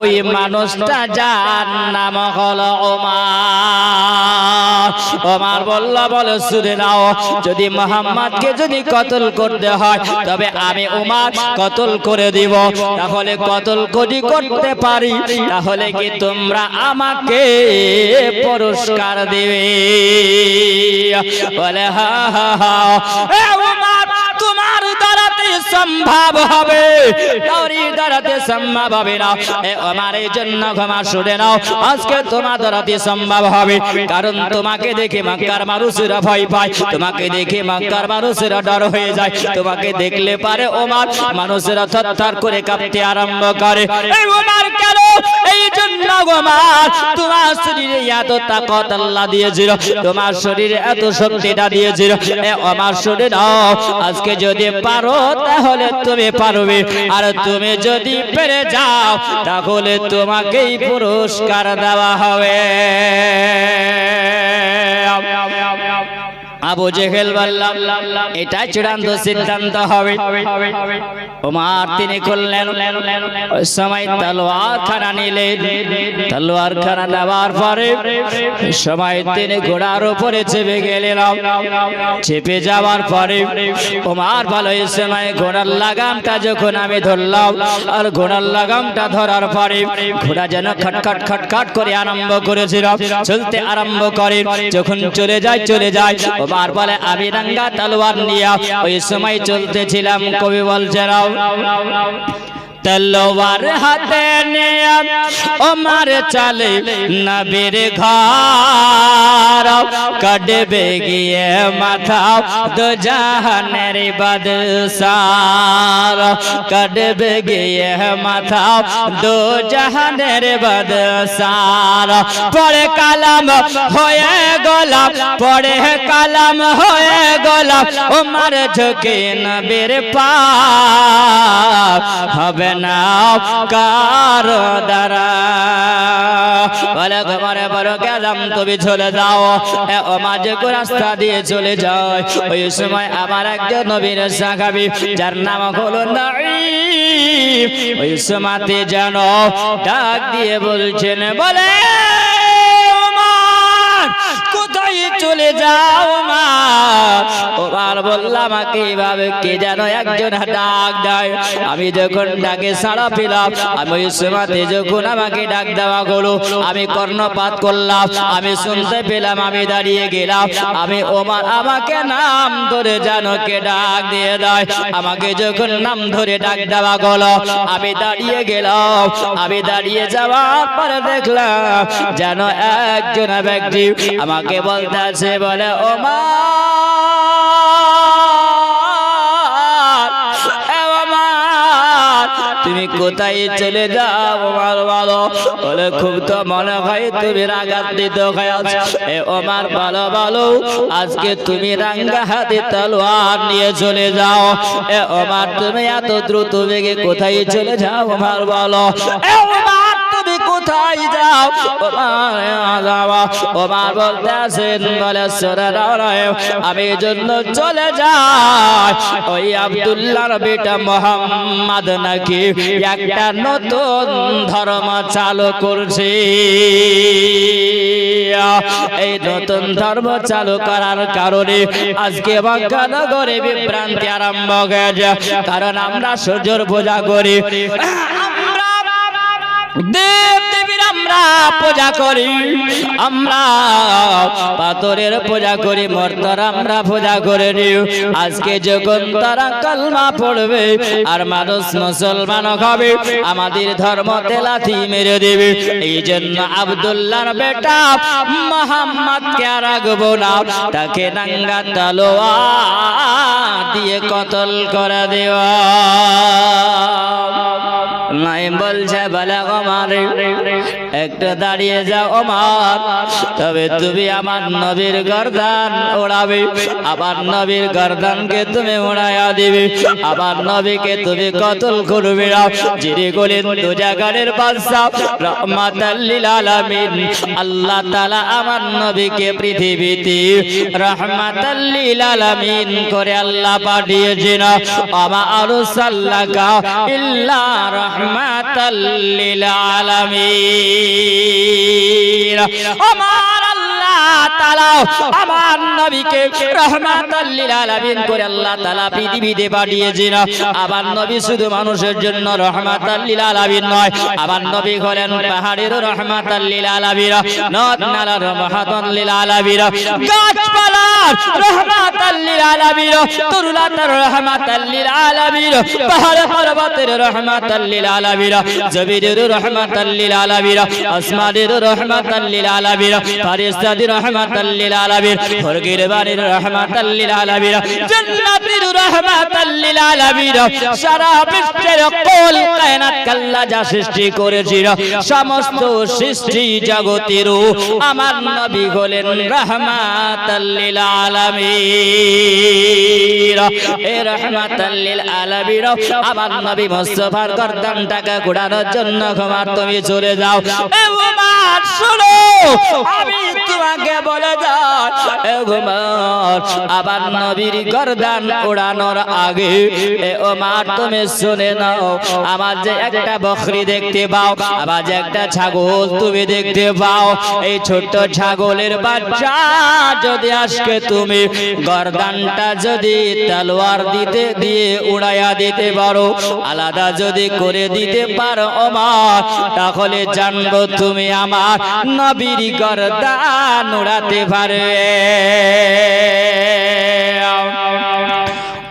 ওই মানুষটা যার নাম হলো ওমার ওমার বলল বলে শুনে নাও যদি মোহাম্মদকে যদি কতল করতে হয় তবে আমি ওমার কতল করে দিব তাহলে কতল যদি করতে পারি তাহলে কি তোমরা আমাকে পুরস্কার দেবে বলে হা হা হা তোমার দ্বারাতে সম্ভব হবে। সম্ভব হবে না। আমার জন্য ক্ষমা শুনে নাও। আজকে তোমার সম্ভব হবে। কারণ তোমাকে দেখে মক্কার ভয় পায়। তোমাকে দেখে মক্কার ডর হয়ে যায়। তোমাকে দেখলে পারে ওমার। থরথর করে কাঁপতে আরম্ভ করে। এই ওমার কেন? এই জন্য তোমার শরীরে এত তাকত আল্লাহ দিয়েছিল। তোমার শরীরে এত শক্তিটা দিয়েছিল। আমার আজকে যদি পারো তাহলে তুমি পারবে। আর তুমি যদি পেরে যাও তাহলে তোমাকেই পুরস্কার দেওয়া হবে। আবু জেহেল বললাম এটা চূড়ান্ত সিদ্ধান্ত হবে। ওমার তিনি করলেন, ওই সময় তলোয়ার খানা নিলেন। তলোয়ার খানা নেওয়ার পরে সময় তিনি ঘোড়ার উপরে চেপে গেলেন। চেপে যাওয়ার পরে ওমার ভালো এই সময় ঘোড়ার লাগামটা যখন আমি ধরলাম, আর ঘোড়ার লাগামটা ধরার পরে ঘোড়া যেন খটখট খটখট করে আরম্ভ করেছিল। চলতে আরম্ভ করে, যখন চলে যায় চলে যায় ওমার বলে, আমি রাঙ্গা তলোয়ার নিয়ে ওই সময় চলতেছিলাম, কবি বলছে, রাও, তলোয়ার হাতে নিয়ে ওমার চলে নবীর ঘর। কাটবে গিয়ে মাথা দো জাহানের বাদশার কাটবে গিয়ে মাথা দো জাহানের বাদশার পড়ে কালাম হয়ে গোলাপ পড়ে কালাম হয়ে গোলাপ ওমার ঝুঁকে নবীর পা হবে না কার দ্বারা। বলে ঘরে বড় গেলাম তুমি চলে যাও। এ ও মাঝে কো রাস্তা দিয়ে চলে যায়। ওই সময় আমার একজন নবীর সাহাবি, যার নাম হলো নাঈম। ওই সময়তে যেন ডাক দিয়ে বলছেন, বলে কোথায় চলে যাও মা। ওবার বললাম আমাকে এইভাবে কে যেন একজন ডাক দেয়? আমি যখন ডাকে সাড়া পেলাম, আমি ওই সময়তে যখন আমাকে ডাক দেওয়া হলো, আমি কর্ণপাত করলাম, আমি শুনতে পেলাম, আমি দাঁড়িয়ে গেলাম। আমি ওমার আমাকে নাম ধরে যেন কে ডাক দিয়ে দেয়? আমাকে যখন নাম ধরে ডাক দেওয়া হলো, আমি দাঁড়িয়ে গেলাম। আমি দাঁড়িয়ে যাওয়ার পরে দেখলাম, যেন একজন ব্যক্তি আমাকে বলতে আছে বলে ওমা তুমি কোথায় চলে যাও আমার ভালো বলে খুব তো মনে হয় তুমি রাগান্বিত হয়ে আছো। এ ওমার ভালো ভালো আজকে তুমি রাঙ্গা হাতে তলোয়ার নিয়ে চলে যাও। এ ওমার তুমি এত দ্রুত বেগে কোথায় চলে যাও আমার ভালো এ ওমার তুমি কোথায় যাও? যাওয়া। ওমার বলতে আছেন বলে আমি জন্য চলে যাই। ওই আব্দুল্লাহর বেটা মোহাম্মদ নাকি একটা নতুন ধর্ম চালু করছে। এই নতুন ধর্ম চালু করার কারণে আজকে বাঙ্গানগরে বিভ্রান্তি আরম্ভ হয়ে যায় কারণ আমরা সূর্যর পূজা করি। দেব দেবীর আমরা পূজা করি, আমরা পাথরের পূজা করি, মর্তর আমরা পূজা করে নিই আজকে যখন তারা কালমা পড়বে, আর মানুষ মুসলমান হবে, আমাদের ধর্ম তেলাথি মেরে দেবে। এই জন্য আব্দুল্লাহর বেটা মোহাম্মদ কে রাখব না। তাকে নাঙ্গা তালোয়া দিয়ে কতল করে দেওয়া। বলছে বলে আমার একটু দাঁড়িয়ে যাও আমার তবে তুমি আমার নবীর গর্দান ওড়াবে আবার নবীর গর্দানকে তুমি উড়াইয়া দিবে আবার নবীকে তুমি কতল করবে যিনি গলেন দু জাগানের বাদশা রহমাতাল্লিল আলামিন, আল্লাহ তাআলা আমার নবীকে পৃথিবীতে রহমাতাল্লিল আলামিন করে আল্লাহ পাঠিয়েছেন। আমা আরসাল্লাকা ইল্লা রাহমাতাল লিল আলামিন তাআলা আমার নবীকে রাহমাতাল লিল আলামিন করে আল্লাহ তাআলা পৃথিবীতে পাঠিয়েছেন আবার নবী শুধু মানুষের জন্য রহমাতাল আলামিন নয়। আবার নবী হলেন পাহাড়ের রহমাতাল আলামিন। নদ নালার রহমাতাল আলামিন। গাছপালার রহমাতাল আলামিন। তরুলাতার রহমাতাল আলামিন। পাহাড় পর্বতের রহমাতাল আলামিন। জমিনের রহমাতাল আলামিন। আসমানের রহমাতাল আলামিন। ফারিস্তাদের রহমাতাল লিল আলামিন ফরগির বাড়ির রহমাতাল লিল আলামিন জান্নাতের রহমাতাল আলামিন সারা বিশ্বের কুল কায়নাত কাল্লা যা সৃষ্টি করেছিল, সমস্ত সৃষ্টি জগতের আমার নবী হলেন রহমাতাল লিল আলামিন এ রহমাতাল লিল আলামিন আমার নবী মুস্তাফার গর্দানটাকে ঘোরানোর জন্য ক্ষমা তুমি চলে যাও। এ উমার, শুনো, আমি তোমাকে বলে যাই আবার নবীর গর্দান ওড়ানোর আগে, এ ওমার তুমি শুনে নাও, আমার যে একটা বকরি দেখতে পাও, আবার যে একটা ছাগল তুমি দেখতে পাও। এই ছোট্ট ছাগলের বাচ্চা যদি আজকে তুমি গরদানটা যদি তলোয়ার দিতে দিয়ে উড়াইয়া দিতে পারো, আলাদা যদি করে দিতে পারো আমার তাহলে জানব তুমি আমার নবীর গর্দান উড়াতে পারবে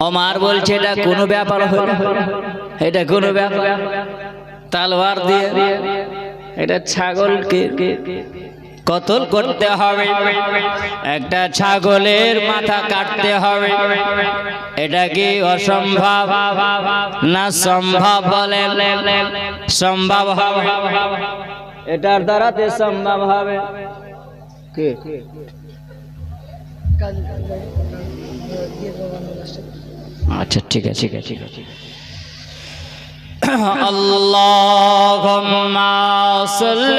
ওমার বলছে, এটা কোনো ব্যাপার হলো এটা কোনো ব্যাপার। তালোয়ার দিয়ে, এটা ছাগলকে কতল করতে হবে। একটা ছাগলের মাথা কাটতে হবে। এটা কি অসম্ভব না সম্ভব বলেন। সম্ভব হবে। এটার দ্বারাতে সম্ভব হবে। কি আচ্ছা ঠিক আছে ঠিক আছে ঠিক আছে اللهم صل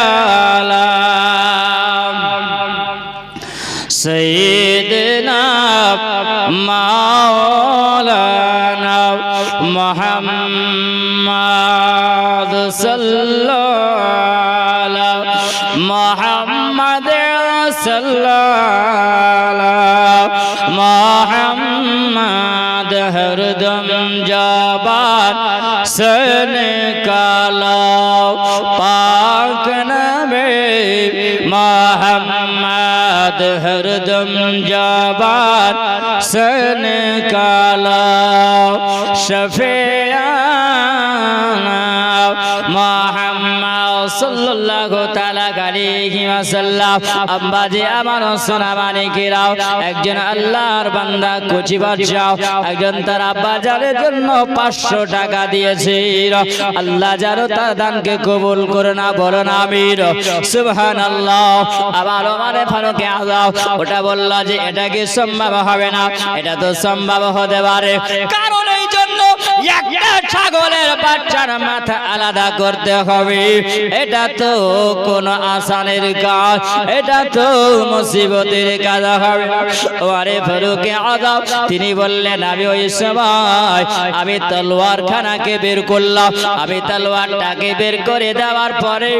على سيدنا مولانا صلی محمد ہر دم جابان سن کالا پاک نبی محمد ہر دم جابان سن کالا شفیع আমার বান্দা একজন আব্বা জন্য 500 টাকা দিয়েছে আল্লাহ কবুল করে না আমির ওমারে ফারুকে আযাব, ওটা বলল যে, এটা কি সম্ভব হবে না? এটা তো সম্ভব হতে পারে। কারণ একটা ছাগলের বাচ্চার মাথা আলাদা করতে হবে। এটা তো কোন আসানের কাজ, এটা তো মুসিবতের কাজ হবে। ওয়ারে ফারুকে আযাব তিনি বললেন, আমি ওই সময় আমি তলোয়ার খানাকে বের করলাম। আমি তলোয়ারটাকে বের করে দেওয়ার পরে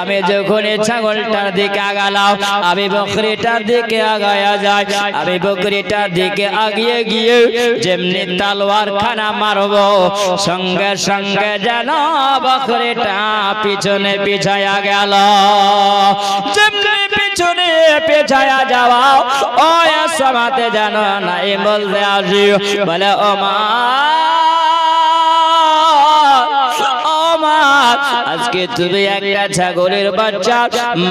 আমি যখন ছাগলটার দিকে আগালাম, আমি বকরিটার দিকে আগায়া যায় আমি বকরিটার দিকে আগিয়ে গিয়ে যেমনি তলোয়ার খানা মারবো সঙ্গে সঙ্গে যেন বকরিটা পিছনে পিছায়া গেল। যাওয়া ও সমাতে যেন নাই বলতে আসি। বলে, ও মা আজকে তুমি একটা ছাগলের বাচ্চা,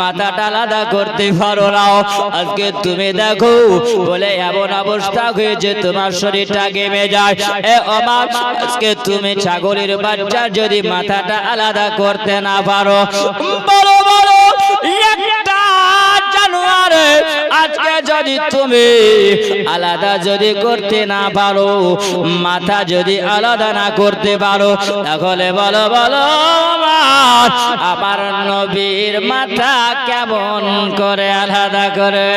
মাথাটা আলাদা করতে পারো না। আজকে তুমি দেখো, বলে এমন অবস্থা হয়েছে, তোমার শরীরটা গেমে যায়। এ অমাপ আজকে তুমি ছাগলের বাচ্চা যদি মাথাটা আলাদা করতে না পারো, বলো বলো জানুয়ারে আজকে যদি তুমি আলাদা যদি করতে না পারো, মাথা যদি আলাদা না করতে পারো, তাহলে বলো বলো আমার আমার নবীর মাথা কেমন করে আলাদা করে?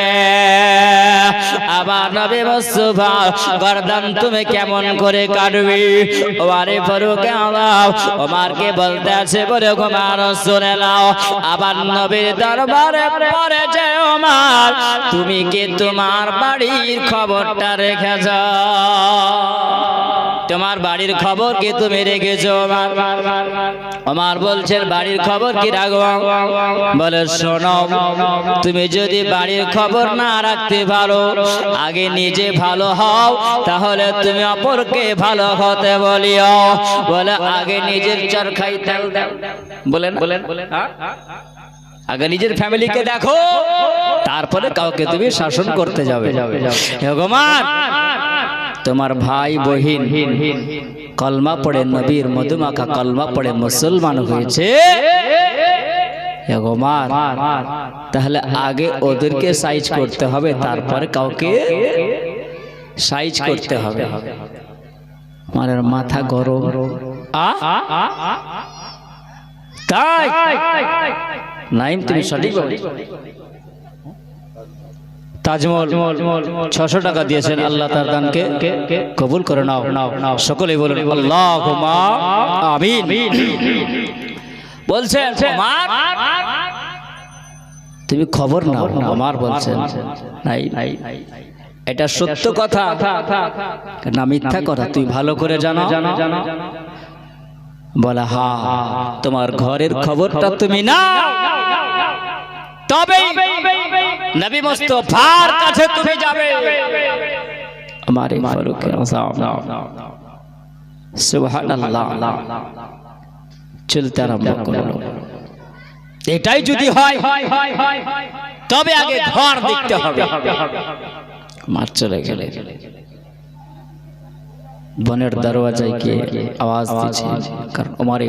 আবার নবী তুমি কেমন করে কাটবি? আল্লাহ ওমারকে বলতে আছে বলে কুমার শুনে নাও আবার নবীর দরবারে পরে যে ওমার তুমি কি তোমার বাড়ির খবরটা রেখেছ? তোমার বাড়ির খবর কি তুমি রেখেছো আমার আমার বলছেন বাড়ির খবর কি রাখব? বলে শোনো তুমি যদি বাড়ির খবর না রাখতে পারো আগে নিজে ভালো হও তাহলে তুমি অপরকে ভালো হতে বলিও। বলে আগে নিজের চরখাই তেল দাও। বলেন বলেন আগে নিজের ফ্যামিলিকে দেখো, তারপরে কাউকে তুমি শাসন করতে যাবে। ভগবান, তোমার ভাই বহিন, কলমা পড়ে নবীর, মধুমাখা কলমা পড়ে মুসলমান হয়েছে। তাহলে আগে ওদেরকে সাইজ করতে হবে, তারপরে কাউকে সাইজ করতে হবে। আমার মাথা গরম। তাই? নাইম তুমি সঠিক বলেছ। তাজমহল ছশো টাকা দিয়েছেন আল্লাহ তার দানকে কবুল করে নাও। সকলে বলুন আল্লাহ আমিন। বলছেন তুমি খবর নাও আমার বলছেন। নাই এটা সত্য কথা। না মিথ্যা কথা। তুই ভালো করে জানো জানো। জানো। বলা, হা, তোমার ঘরের খবরটা তুমি না তবে নবী মুস্তফার কাছে তুমি যাবে। আমারে ফারুক আযম সুবহানাল্লাহ। চলতে আরম্ভ করল। এটাই যদি হয়, তবে আগে ঘর দেখতে হবে। মার চলে গেলে। বনের দরওয়াজায় গিয়ে আওয়াজ দিচ্ছে কারণ ওমারে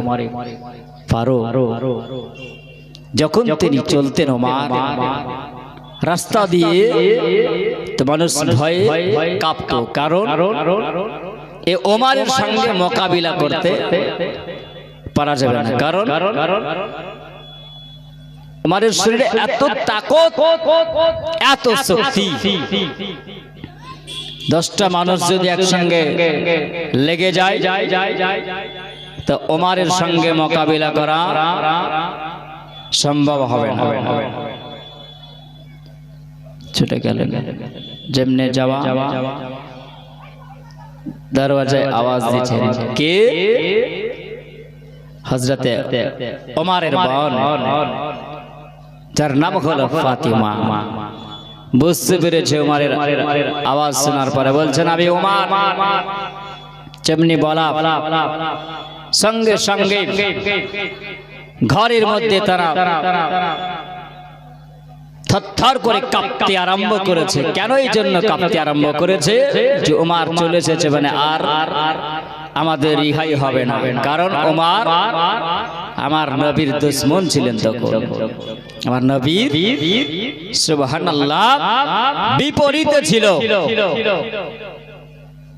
ফারো যখন তিনি চলতেন ওমার রাস্তা দিয়ে তো মানুষ ভয়ে কাঁপত। কারণ এ ওমারের সঙ্গে মোকাবিলা করতে পারা যাবে না। কারণ ওমারের শরীরে এত তাকত এত শক্তি। দশটা মানুষ যদি একসঙ্গে লেগে যায় তো ওমারের সঙ্গে মোকাবিলা করা সম্ভব হবে না। ছুটে গেলেন। যেমনে যাওয়া দরওয়াজায় আওয়াজ দিচ্ছেন কে? হজরতে ওমারের বোন যার নাম হলো ফাতিমা। বুঝতে পেরেছে উমারের আওয়াজ শোনার পরে বলছেন আমি উমার। যেমনি বলা সঙ্গে সঙ্গে ঘরের মধ্যে তারা থরথর করে কাঁপতে আরম্ভ করেছে। কেন এই জন্য কাঁপতে আরম্ভ করেছে? যে উমার চলে এসেছে মানে আর আমাদের রিহাই হবে না। কারণ ওমার আমার নবীর দুশ্মন ছিলেন তখন। আমার নবীর সুবহানাল্লাহ বিপরীতে ছিল।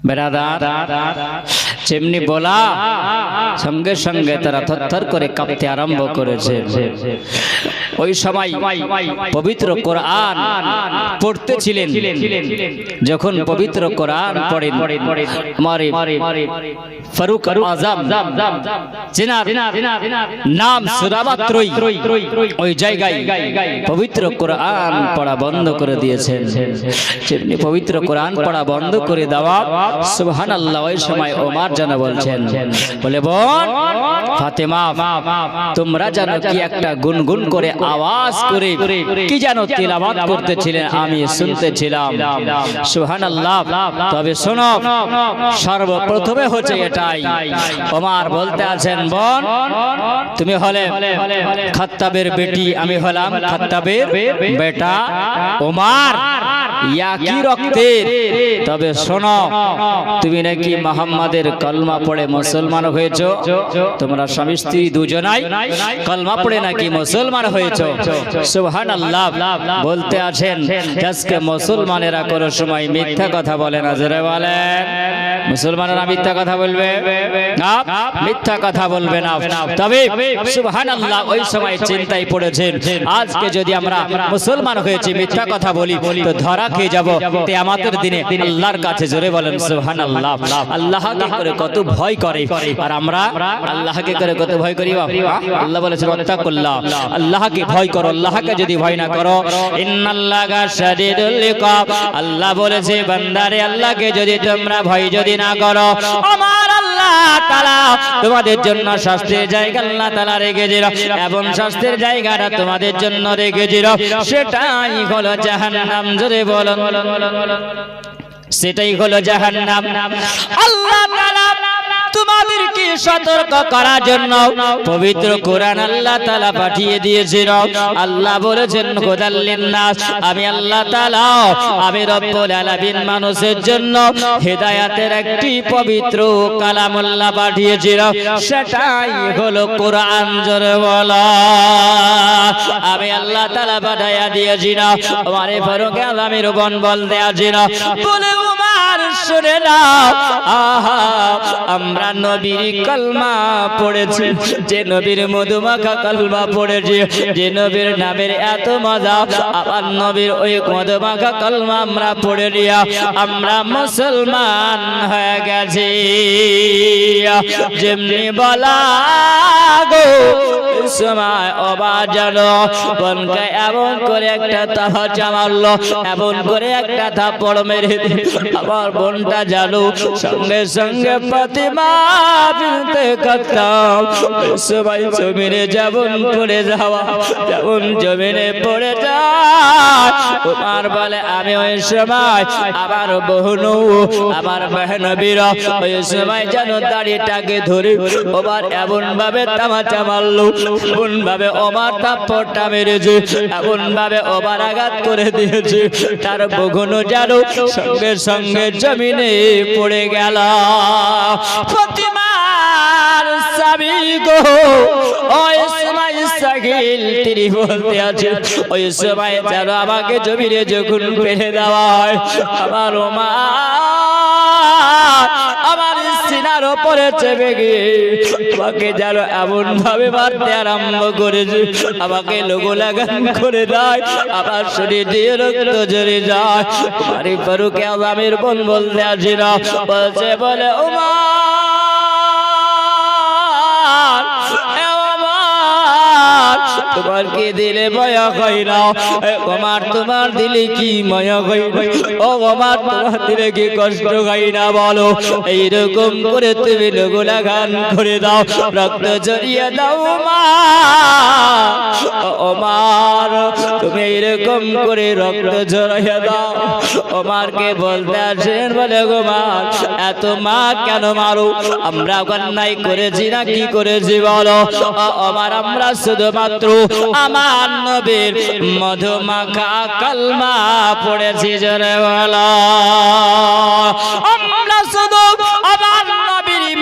বেড়াদার যেমনি বলা সঙ্গে সঙ্গে তারা থরথর করে কাঁপতে আরম্ভ করেছে। ওই সময় পবিত্র কোরআন পড়তেছিলেন। যখন পবিত্র কোরআন পড়েন, আমার ফারুক আজম জেনার নাম সুরামাত্রই ওই জায়গায় পবিত্র কোরআন পড়া বন্ধ করে দিয়েছেন। যেমনি পবিত্র কোরআন পড়া বন্ধ করে দেওয়া সুবহান আল্লাহ ওই সময় ওমার যেন বলছেন, বলে, বোন, ফাতেমা, তোমরা জানো কি একটা গুনগুন করে আওয়াজ করে কি জানো তিলাবাত করতেছিলেন আমি শুনতেছিলাম। আল্লাহ তবে শোনো সর্বপ্রথমে হচ্ছে এটাই। ওমার বলতে আছেন বোন তুমি হলে খাত্তাবের বেটি আমি হলাম খাত্তাবের বেটা ওমার ইয়াকি রক্তের। তবে শোনো তুমি নাকি মোহাম্মদের কলমা পড়ে মুসলমান হয়েছ? তোমরা স্বামী স্ত্রী দুজনাই কলমা পড়ে নাকি মুসলমান হয়েছ সুহান আল্লাহ বলতে আছেন আজকে মুসলমানেরা কোনো সময় মিথ্যা কথা বলে না, জোরে বলেন। মুসলমানেরা মিথ্যা কথা বলবে? মিথ্যা কথা বলবে না। তবে সুবহানাল্লাহ, ওই সময় চিন্তায় পড়েছেন। আজকে যদি আমরা মুসলমান হয়েছি, মিথ্যা কথা বলি, তো ধরা খেয়ে যাব। কিয়ামতের দিনে আল্লাহর কাছে জোরে বলেন, সুবহানাল্লাহ। আল্লাহকে করে কত ভয় করে। আর আমরা আল্লাহকে করে কত ভয় করি? আল্লাহ বলেছেন, ওয়াত্তাকুল্লাহ। আল্লাহকে ভয় করো, আল্লাহকে যদি ভয় না করো, ইন্নাল্লাহা শাদীদুল ইকাব আল্লাহ বলেছে, বান্দারে, আল্লাহকে যদি তোমরা ভয় যদি না করো। আমার আল্লাহ তাআলা তোমাদের জন্য শাস্তির জায়গা আল্লাহ তাআলা রেখেছিল এবং শাস্তির জায়গাটা তোমাদের জন্য রেখেছিল সেটাই হলো জাহান্নাম, জোরে বলুন। সেটাই হলো জাহান্নাম। আল্লাহ তোমাদেরকে সতর্ক করার জন্য পবিত্র কোরআন আল্লাহ তালা পাঠিয়ে দিয়েছিল। আল্লাহ বলেছেন হুদাল্লিন নাস। আমি আল্লাহ তাআলা, আমি রব্বুল আলামিন মানুষের জন্য হেদায়েতের একটি পবিত্র কালামুল্লাহ পাঠিয়েছিল। সেটাই হলো কোরআন জোরে বলা। আমি আল্লাহ তাআলা পাঠাইয়া দিয়েছিল। আমারে ফারুক আলমের বন বল দেয়াছিল। বলে উমার শুনে নাও আহা, আমরা নবীর কলমা পড়েছি যে নবীর মধুমাখা কলমা পড়েছি, যে নবীর নামের এত মজা, আবার নবীর ওই মধুমাখা কলমা আমরা পড়ে নিয়া আমরা মুসলমান হয়ে গেছি যেমনি বলা গো সময় অবাক জানো বনকে এমন করে একটা তাহাজা মারলো এমন করে একটা থাপড় মেরে। আবার বোনটা জানো, সঙ্গে সঙ্গে প্রতিমা বিনতে করতাম সবাই জমিনে যেমন পড়ে যাওয়া যেমন জমিনে পড়ে যায়। তোমার বলে, আমি ওই সময় আমার বহুনু, আমার বহনবীরা ওই সময় যেন দাড়িটাকে ধরে ওবার এমন ভাবে তামাচা মারলো এমন ভাবে ওবার থাপ্পড়টা মেরেছে এমন ভাবে ওবার আঘাত করে দিয়েছে। তার বগুনো যেন সঙ্গে সঙ্গে জমিনে পড়ে গেল। স্বামী গো। ওই সময় তিনি বলতে আছে ওই সময় যেন আমাকে জমিনে যখন ফেলে দেওয়া হয়, আমার মা আমার সিনার ওপরে চেপে গিয়ে আমাকে যেন এমন ভাবে মারতে আরম্ভ করেছে। আমাকে লোগো লাগান করে দেয়, আমার শরীর দিয়ে রক্ত ঝরে যায়। বাড়ি বোন বলতে আসি না বলছে, বলে উমার তোমার কি দিলে মায়া হয় না? আমার তোমার দিলে কি মায়া না? ও আমার তোমার দিলে কি কষ্ট হয় না বলো? এইরকম করে তুমি লোগুলা গান করে দাও, রক্ত জড়িয়ে দাও মা। ওমার তুমি এইরকম করে রক্ত জড়িয়ে দাও। ওমারকে বলতে আসেন বলে গো মা, এত মা কেন মারো? আমরা অন্যায় করেছি না কি করেছি বলো? ও- আমার আমরা শুধুমাত্র আমার নবীর মধুমাখা কলমা পড়েছি জোরে বলো। আমরা শুধু আমার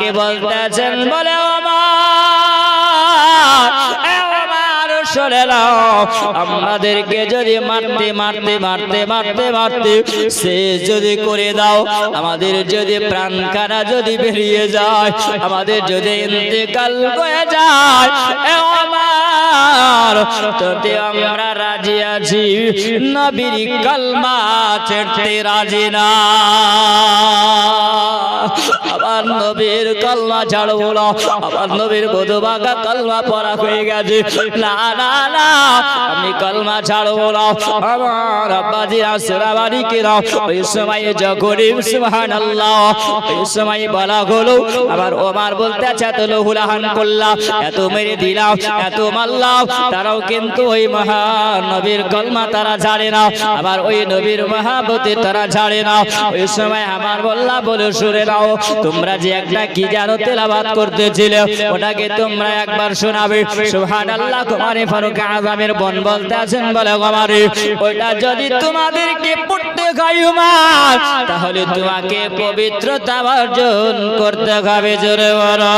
কে বলতেছেন বলে ওমার নাও, আমাদেরকে যদি মারতে মারতে মারতে মারতে মারতে সে যদি করে দাও, আমাদের যদি প্রাণ কারা যদি বেরিয়ে যায়, আমাদের যদি ইন্তেকাল হয়ে যায় আমার তোতে আমরা রাজি আছি, নবীর কলমা ছেড়তে রাজি না। আবার নবীর কলমা ছাড়বো না আবার নবীর বধুবাগা কলমা পড়া হয়ে গেছে, না না না আমি কলমা ছাড়বো না আমার আব্বাজিরা কিরা ওই সময় যখনই ওই সময় বলা হলো আবার ওমার বলতে আছে এত লহুলাহান করলাম এত মেরে দিলাম এত মারলাম তারাও কিন্তু ওই মহান নবীর কলমা তারা না আবার ওই নবীর মহাবতী তারা ছাড়ে না ওই সময় আমার বললা বলে সুরে দাও তোমরা যে একটা কি জানো তেলাবাত করতেছিলে ওটাকে তোমরা একবার শোনাবে সুবহানাল্লাহ কুমারে ফারুক আজমের বন বলতে আছেন বলে কুমারে ওটা যদি তোমাদেরকে পড়তে খাই উমার তাহলে তোমাকে পবিত্রতা অর্জন করতে হবে জোরে বলো।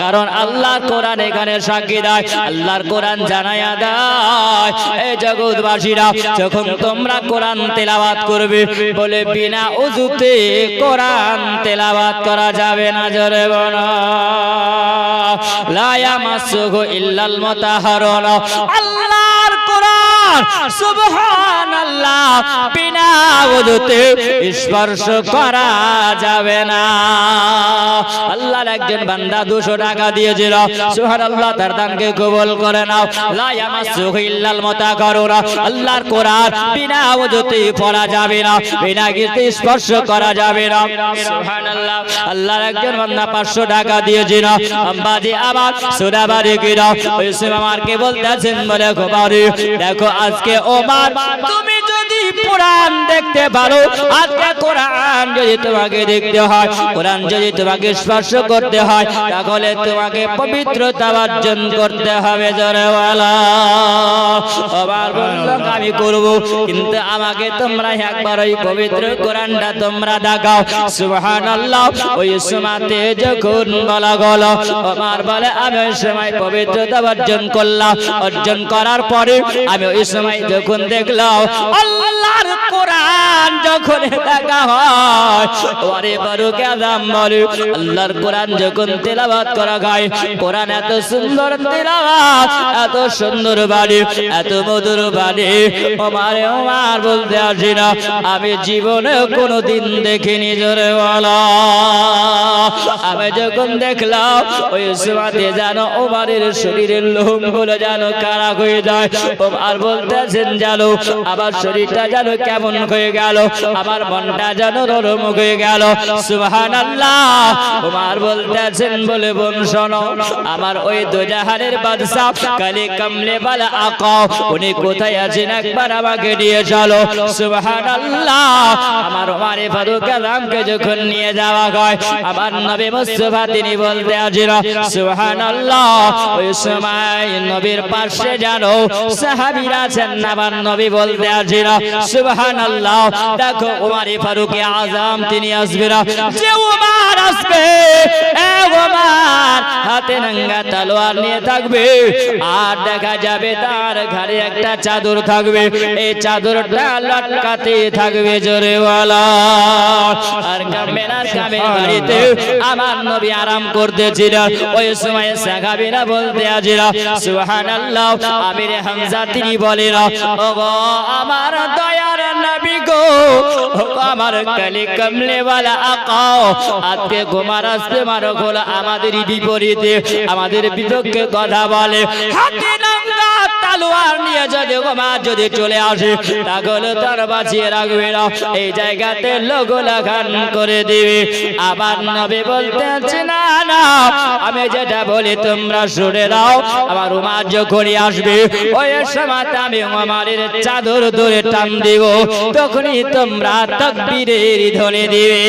কারণ আল্লাহর কোরআন এখানে সাক্ষী দেয়, আল্লাহর কোরআন জানায়া দেয়। এই জগৎবাসীরা, যখন তোমরা কোরআন তেলাওয়াত করবে, বলে বিনা উজুতে কোরআন তেলাওয়াত করা যাবে না জোরে বলো। লা ইয়ামাসুহু ইল্লাল মুতাহহারুন বিনা স্পর্শ করা যাবে না। আল্লাহর একজন বান্দা 200 টাকা দিয়েছিল। সুবহানাল্লাহ, তার দানকে করে নাও। আল্লাহর কোরআন বিনা পড়া যাবে না, বিনা গিরতে স্পর্শ করা যাবে না। সুবহানাল্লাহ, আল্লাহর একজন বান্দা 500 টাকা দিয়েছিল। আম্বাজি আবার সুরাবারে কিরা ওই বলে, খবরে, দেখো আজকে ওমার তুমি যদি কোরআন দেখতে পারো, আজকে কোরআন যদি তোমাকে দেখতে হয়, কোরআন যদি তোমাকে স্পর্শ করতে হয়, তাহলে তোমাকে পবিত্রতা অর্জন করতে হবে জোরেওয়ালা আমি করব, কিন্তু আমাকে তোমরা একবার ওই পবিত্র কোরআনটা তোমরা দেখাও। সুবহানাল্লাহ, ওই সময়তে যখন বলা গেল, আমার বলে, আমি ওই সময় পবিত্রতা অর্জন করলাম। অর্জন করার পরে আমি ওই সময় যখন দেখলাম, আল্লাহর কোরআন যখন দেখা হয়, ওরে বড় কেদাম বলে আল্লাহর কোরআন যখন তেলাওয়াত করা হয় কোরআন এত সুন্দর তেলাওয়াত, এত সুন্দর বাড়ি এত মধুর বাড়ি ওমারে ওমার বলতে আসি না। আমি জীবনে কোনোদিন দেখিনি, জোরে বলা আমি যখন দেখলাম, ওই সময়তে জানো ওমারের শরীরের লোমগুলো জানো কারা হয়ে যায়, ওমার বলতেছেন জানো আবার শরীরটা যেন কেমন হয়ে গেল, আমার মনটা যেন নরম হয়ে গেল। সুবহান আল্লাহ ওমার বলতেছেন বলে, বোন, শোনো, আমার ওই দোজাহারের বাদশা কালে কামলে বালা আকাও উনি কোথায় আছেন একবার আমাকে নিয়ে চলো। আমার ফারুক যখন নিয়ে যাওয়া হয়, আমার নবী তিনি বলতে ওই সময় নবীর পাশে জানো আছেন আমার নবী বলতে দেখো তিনি আসবে আসবে হাতে নাঙ্গা তলোয়ার নিয়ে থাকবে, আর দেখা যাবে তার ঘরে একটা চাদর থাকবে। এই চাদরটা লটকাতে থাকবে জোরে ওয়ালা। আর কামেনার কামের বাড়িতে আমার নবী আরাম করতেছিলেন ওই সময় সাহাবীরা বলতে আজিরা সুবহানাল্লাহ আমির হামজা তিনি বলেন ওগো আমার দয়ার নবী গো আমার কালি কমলে वाला আকাও আজকে গোমার আসতে মারো আমাদের বিপরীতে আমাদের বিপক্ষে কথা বলে। হাতে নাঙ্গা তালোয়ার নিয়ে যদি গোমা যদি চলে আসে, তাহলে তার বাঁচিয়ে রাখবে না। এই জায়গাতে লোগো লাগান করে দিবে। আবার নবী বলতে না না, আমি যেটা বলি তোমরা শুনে দাও আমার উমার যখনই আসবে, ওই সময় আমি উমারের চাদর ধরে টান দিব। তখনই তোমরা তকবীরের ধ্বনি দিবে।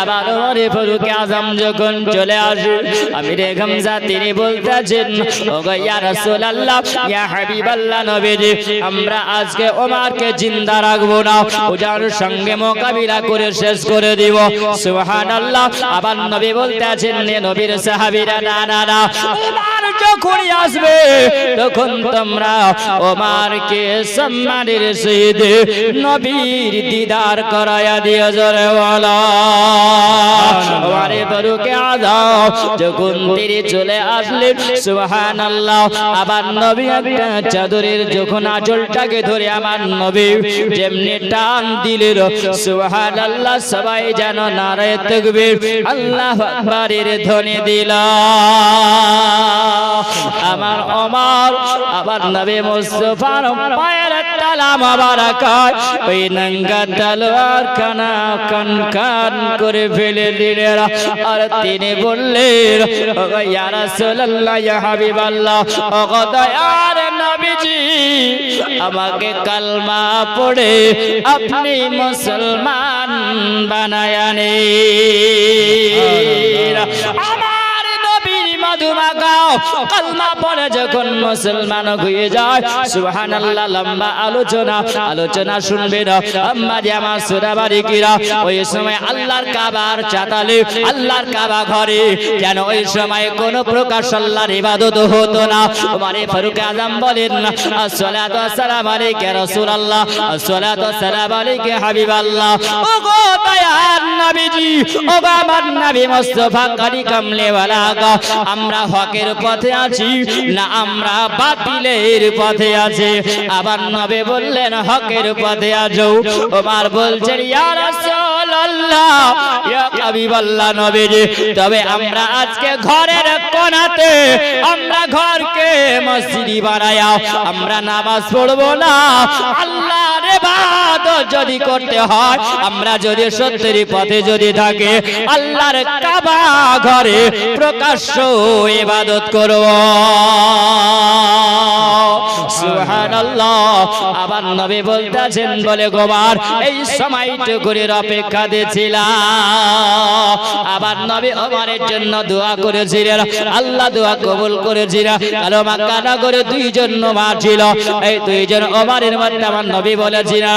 আবার ওমরে ফারুক আজম যখন চলে আসে আমি রে গামজা তিনি বলতেছেন ও গো ইয়া রাসূলুল্লাহ, ইয়া হাবিবাল্লাহ নবীজি, আমরা আজকে ওমরকে জিন্দা রাখব না ওজার সঙ্গে মোকাবিলা করে শেষ করে দিব। সুবহানাল্লাহ, আবার নবী বলতেছেন নে নবীর সাহাবীরা, না না না, ওমর যখনই আসবে, তখন তোমরা ওমরকে সম্মানের সহিত নবীর দিদার করায়া দিও জোরে বলা। ওমরে ফারুকে আজম যখন তিনি চলে আসলেন, সুবহানাল্লাহ আবার নবী একটা চাদরের যখন আঁচলটাকে ধরে আমার নবী যেমনি টান দিলেন সুবহানাল্লাহ, সবাই যেন নারায় তাকবীর, আল্লাহু আকবারের ধ্বনি দিল। আমার অমর আবার নবী মুস্তফার পায়ের তালা মাবারাকায়, ওই নঙ্গা তলোয়ার কানা কান কান করে ফেলে দিলেন। আর তিনি বললেন ইয়া রাসূলুল্লাহ, ইয়া হাবিবাল্লাহ দয়ার নবীজি আমাকে কালমা পড়ে আপনি মুসলমান বানায়ানে। আমার নবী মধুমাগাও কালমা পড়ে যখন মুসলমান হয়ে যায়, সুবহানাল্লাহ, লম্বা আলোচনা আলোচনা শুনবে না। আম্মা সুরাবারি কিরা ওই সময় আল্লাহর কাবার চাতালে, আল্লাহর কাবা ঘরে, যেন ওই সময় কোন ইবাদত হতো না। মানে ফারুক আজম বলেন, আসসালাতু আসসালামু আলাইকা রাসূলুল্লাহ, আসসালাতু হাবিবাল্লাহ। ও গো নবীজি ও নবী মুস্তাফা কারি কামলেওয়ালা গো আমরা হকের পথে আছি, না আমরা বাতিলের পথে আছি। আবার নবে বললেন, হকের পথে আছো ওমর বলছেন ইয়া রাসূলুল্লাহ, ইয়া হাবিবাল্লাহ নবীজি, তবে আমরা আজকে ঘরের কোণাতে আমরা ঘরকে মসজিদি বানায়া, আমরা নামাজ পড়ব না। আল্লাহর ইবাদত যদি করতে হয়, আমরা যদি সত্যের পথে যদি থাকে, আল্লাহর কাবা ঘরে প্রকাশ্য ইবাদত করব। আবার নবী বলতেছেন, বলে গোবার, এই সময়টুকুরের অপেক্ষা দিয়েছিলাম আবার নবী ওমরের জন্য দোয়া করেছিলেন, আল্লাহ দোয়া কবুল করেছিলেন আমার নবী বলেছিলেন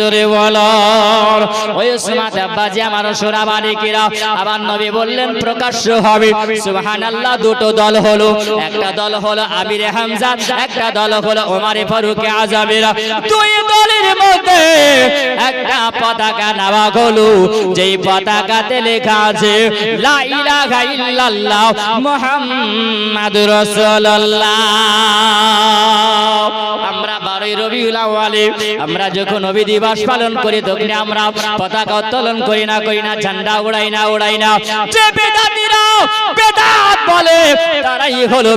জোরে বলো ওই সময় আব্বাজি আমার সোনা মালিকেরা আবার নবী বললেন প্রকাশ্য হবে সুবহানাল্লাহ দুটো দল হলো। একটা দল হলো আমিরে হামজা একটা দল হলো ওমারে ফারুক আজমেরা। দুই দলের মধ্যে একটা পতাকা নেওয়া হলো। যেই পতাকাতে লেখা আছে লা ইলাহা ইল্লাল্লাহ মুহাম্মাদুর রাসূলুল্লাহ। আমরা বারোই রবিউল আউয়ালে আমরা যখন নবী দিবস পালন করি তখন আমরা পতাকা উত্তোলন করি না করি না, ঝান্ডা উড়াই না উড়াই না। যে বেদাত বলে, তারাই হলো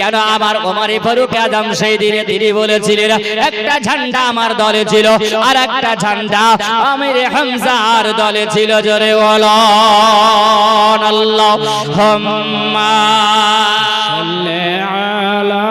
কেন আমার ফারুক আদম সেই দিনে তিনি বলেছিলেন, একটা ঝান্ডা আমার দলে ছিল আর একটা ঝান্ডা আমির হামজার দলে ছিল। জোরে বলো আল্লাহ সাল্লি আলা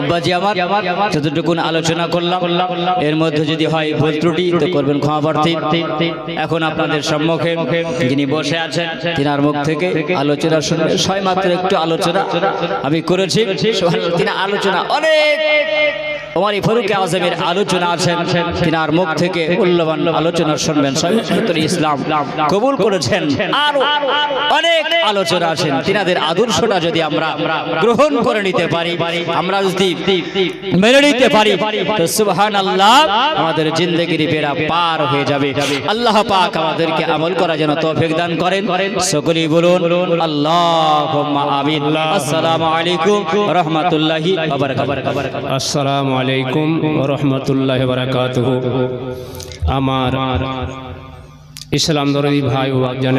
আব্বাজি আমার, যতটুকুন আলোচনা করলাম, এর মধ্যে যদি হয় ভুল ত্রুটি, তো করবেন ক্ষমা প্রার্থী। এখন আপনাদের সম্মুখে যিনি বসে আছেন, তিনার মুখ থেকে আলোচনা শুনবেন। ছয় মাত্র একটু আলোচনা আমি করেছি। তিনার আলোচনা অনেক ওমর ফারুক আজমের আলোচনা আছেন তিনার মুখ থেকে মূল্যবান আলোচনা শুনবেন সহিষ্ণুতর ইসলাম কবুল করেছেন। আরও অনেক আলোচনা আছেন। তিনাদের আদর্শটা যদি আমরা গ্রহণ করে নিতে পারি আমরা যদি মেনে নিতে পারি তো সুবহান আল্লাহ আমাদের জিন্দগির বেড়া পার হয়ে যাবে। আল্লাহ পাক আমাদেরকে আমল করা যেন তৌফিক দান করেন। সকলেই বলুন আল্লাহুম্মা আমিন। আসসালামু আলাইকুম রাহমাতুল্লাহি ওয়া বারাকাতুহু। আসসালামু আলাইকুম রহমতুল্লাহ বারাকাতুহু। আমার ইসলাম দরদি ভাই ও জানের